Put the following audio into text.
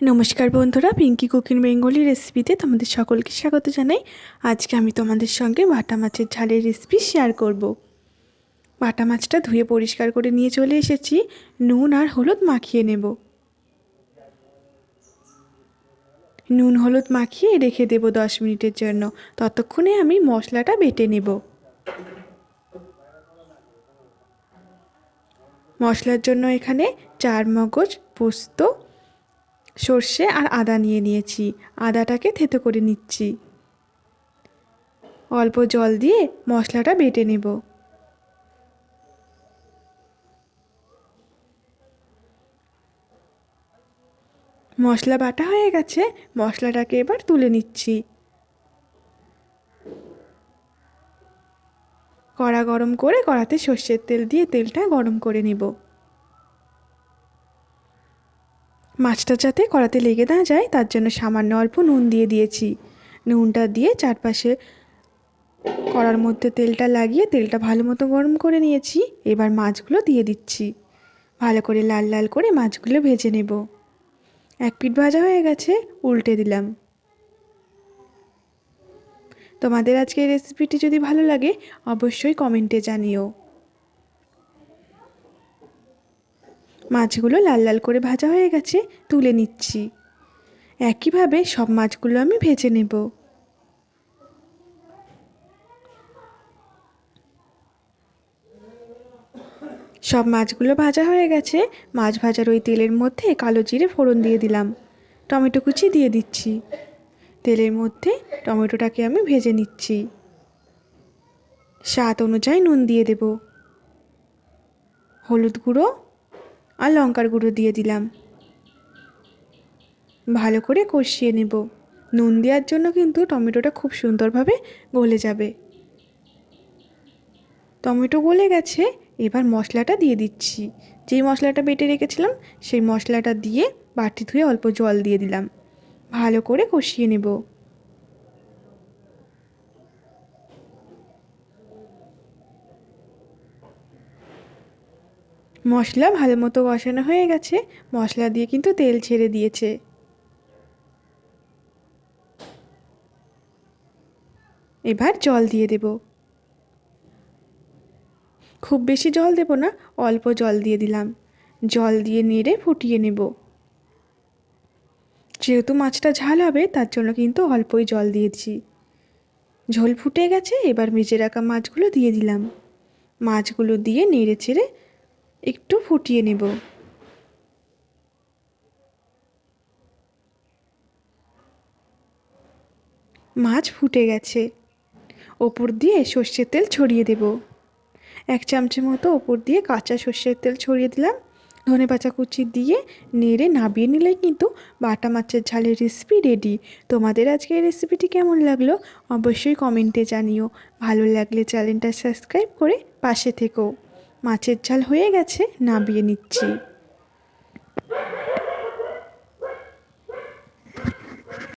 নমস্কার বন্ধুরা Pinki cooking Bengali রেসিপিতে তোমাদের সকলকে স্বাগত জানাই। আজকে আমি তোমাদের সঙ্গে বাটা মাছের ঝালের রেসিপি শেয়ার করব। বাটা মাছটা ধুয়ে পরিষ্কার করে নিয়ে চলে এসেছি। নুন আর হলুদ মাখিয়ে নেব। নুন, হলুদ মাখিয়ে রেখে দেব দশ মিনিটের জন্য। ততক্ষণে আমি মশলাটা বেটে নেব। মশলার জন্য এখানে চার মগজ পোস্ত সর্ষে আর আদা নিয়ে নিয়েছি। আদাটাকে থেতো করে নিচ্ছি। অল্প জল দিয়ে মশলাটা বেটে নেব। মশলা বাটা হয়ে গেছে, মশলাটাকে এবার তুলে নিচ্ছি। কড়া গরম করে কড়াতে সর্ষের তেল দিয়ে তেলটা গরম করে নেব। মাছটা যাতে কড়াতে লেগে না যায়, তার জন্য সামান্য অল্প নুন দিয়ে দিয়েছি। নুনটা দিয়ে চারপাশে কড়ার মধ্যে তেলটা লাগিয়ে তেলটা ভালো মতো গরম করে নিয়েছি। এবার মাছগুলো দিয়ে দিচ্ছি। ভালো করে লাল লাল করে মাছগুলো ভেজে নেব। এক পিঠ ভাজা হয়ে গেছে, উল্টে দিলাম। তোমাদের আজকের রেসিপিটি যদি ভালো লাগে, অবশ্যই কমেন্টে জানিও। মাছগুলো লাল লাল করে ভাজা হয়ে গেছে, তুলে নিচ্ছি। একইভাবে সব মাছগুলো আমি ভেজে নেব। সব মাছগুলো ভাজা হয়ে গেছে, মাছ ভাজার ওই তেলের মধ্যে কালো জিরে ফোড়ন দিয়ে দিলাম। টমেটো কুচি দিয়ে দিচ্ছি। তেলের মধ্যে টমেটোটাকে আমি ভেজে নিচ্ছি। স্বাদ অনুযায়ী নুন দিয়ে দেব। হলুদ গুঁড়ো আর লঙ্কার গুঁড়ো দিয়ে দিলাম। ভালো করে কষিয়ে নেব। নুন দেওয়ার জন্য কিন্তু টমেটোটা খুব সুন্দরভাবে গলে যাবে। টমেটো গলে গেছে, এবার মশলাটা দিয়ে দিচ্ছি। যেই মশলাটা বেটে রেখেছিলাম, সেই মশলাটা দিয়ে বাটি ধুয়ে অল্প জল দিয়ে দিলাম। ভালো করে কষিয়ে নেব। মশলা ভালো মতো কষানো হয়ে গেছে। মশলা দিয়ে কিন্তু তেল ছেড়ে দিয়েছে। এবার জল দিয়ে দেব। খুব বেশি জল দেব না, অল্প জল দিয়ে দিলাম। জল দিয়ে নেড়ে ফুটিয়ে নেব। যেহেতু মাছটা ঝাল হবে, তার জন্য কিন্তু অল্পই জল দিয়েছি। ঝোল ফুটে গেছে, এবার মেজে রাখা মাছগুলো দিয়ে দিলাম। মাছগুলো দিয়ে নেড়ে ছেড়ে একটু ফুটিয়ে নেব। মাছ ফুটে গেছে। ওপর দিয়ে সর্ষের তেল ছড়িয়ে দেব। এক চামচের মতো ওপর দিয়ে কাঁচা সর্ষের তেল ছড়িয়ে দিলাম। ধনে পাতা কুচি দিয়ে নেড়ে নাবিয়ে নিলে কিন্তু বাটা মাছের ঝালের রেসিপি রেডি তোমাদের আজকে এই রেসিপিটি কেমন লাগল অবশ্যই কমেন্টে জানিও। ভালো লাগলে চ্যানেলটা সাবস্ক্রাইব করে পাশে থেকো। মাছের ঝাল হয়ে গেছে নাবিয়ে নিচ্ছি।